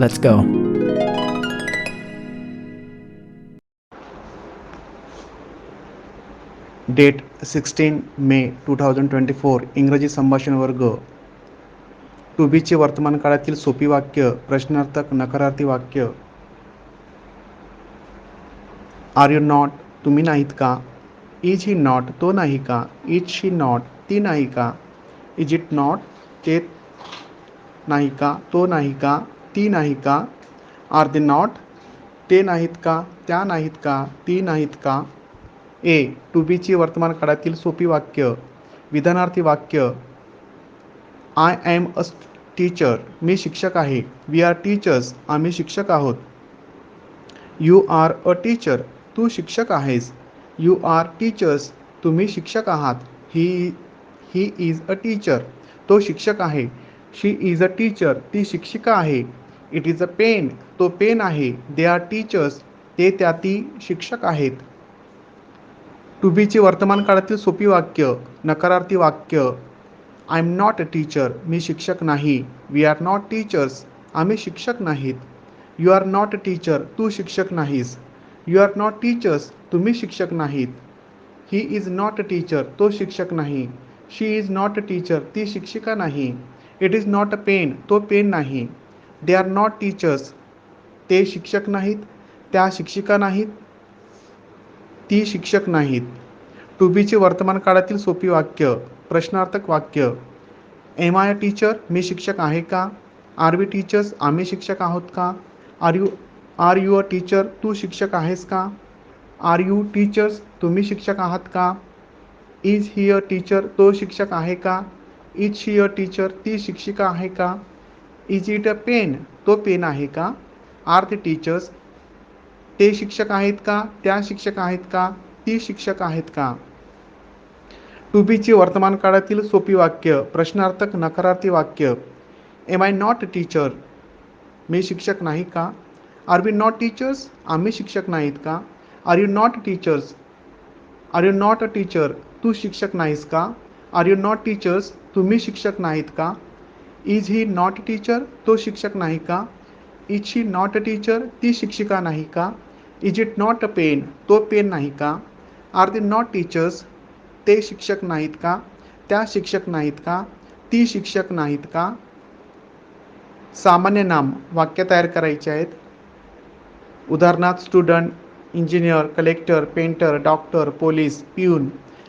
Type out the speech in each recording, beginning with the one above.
Let's go. Date sixteen May two thousand twenty four इंग्रजी संभाषण वर्ग. टू बीचे वर्तमान काळातील सोपी वाक्य प्रश्नार्थक नकारार्थी वाक्य. आर यू नॉट तुम्ही नाहीत का? इज ही नॉट तो नाही का? इज शी नॉट ती नाही का? इज इट नॉट ते नाही का? तो नाही का? ती नाही का? Are they not? ते नाहीत का? त्या नाहीत का? ती नाहीत का? ए, टू बीची वर्तमान काळातील सोपी वाक्य, विधानार्थी वाक्य. आय ॲम अ टीचर मी शिक्षक आहे. वी आर टीचर्स आम्ही शिक्षक आहोत. यू आर अ टीचर तू शिक्षक आहेस. यू आर टीचर्स तुम्ही शिक्षक आहात. ही ही इज़ अ टीचर तो शिक्षक आहे. शी इज़ अ टीचर ती शिक्षिका आहे. इट इज अ पेन तो पेन आहे. दे आर टीचर्स ते त्या ती शिक्षक आहेत. टू बीची वर्तमान काळातील सोपी वाक्य नकारार्थी वाक्य I am not a teacher मी शिक्षक नाही. वी आर नॉट टीचर्स आम्ही शिक्षक नाहीत. You are not a teacher तू शिक्षक नाहीस. यू आर नॉट टीचर्स तुम्ही शिक्षक नाहीत. He is not a teacher तो शिक्षक नाही. She is not a teacher ती शिक्षिका नाही. It is not a pen तो पेन नाही. दे आर नॉट टीचर्स ते शिक्षक नाहीत त्या शिक्षिका नाहीत ती शिक्षक नाहीत. टू बीचे वर्तमान काळातील सोपी वाक्य प्रश्नार्थक वाक्य. एम आय टीचर मी शिक्षक आहे का? आर वी टीचर्स आम्ही शिक्षक आहोत का? Are you are you a teacher तू शिक्षक आहेस का? आर यू टीचर्स तुम्ही शिक्षक आहात का? इज ही अ टीचर तो शिक्षक आहे का? इज शी अ टीचर ती शिक्षिका आहे का? इज इट अ पेन तो पेन आहे का? आर द टीचर्स ते शिक्षक आहेत का? त्या शिक्षक आहेत का? ती शिक्षक आहेत का? टू बीची वर्तमान काळातील सोपी वाक्य प्रश्नार्थक नकारार्थी वाक्य. एम आय नॉट टीचर मी शिक्षक नाही का? आर वी नॉट टीचर्स आम्ही शिक्षक नाहीत का? Are you not teachers are you not a teacher तू शिक्षक नाहीस का? आर यू नॉट टीचर्स तुम्ही शिक्षक नाहीत का? इज ही नॉट टीचर तो शिक्षक नाही का? Is she not a teacher ती शिक्षिका नाही का? Is it not a pen तो पेन नाही का? आर दे नॉट टीचर्स ते शिक्षक नाहीत का? त्या शिक्षक नाहीत का? ती शिक्षक नाहीत का? सामान्य नाम वाक्य तयार करायचे आहेत. उदाहरणार्थ student engineer collector painter doctor police peon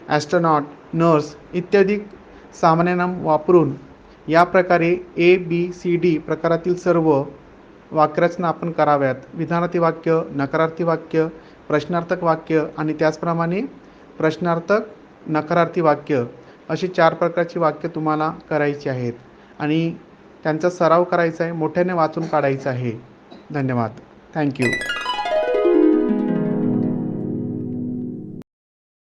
astronaut nurse इत्यादी सामान्य नाम वापरून या प्रकारे ए बी सी डी प्रकारातील सर्व वाक्यरचना आपण कराव्यात. विधानार्थी वाक्य नकारार्थी वाक्य प्रश्नार्थक वाक्य आणि त्याचप्रमाणे प्रश्नार्थक नकारार्थी वाक्य अशी चार प्रकारची वाक्य तुम्हाला करायची आहेत. आणि त्यांचा सराव करायचा आहे मोठ्याने वाचून काढायचा आहे. धन्यवाद. थँक्यू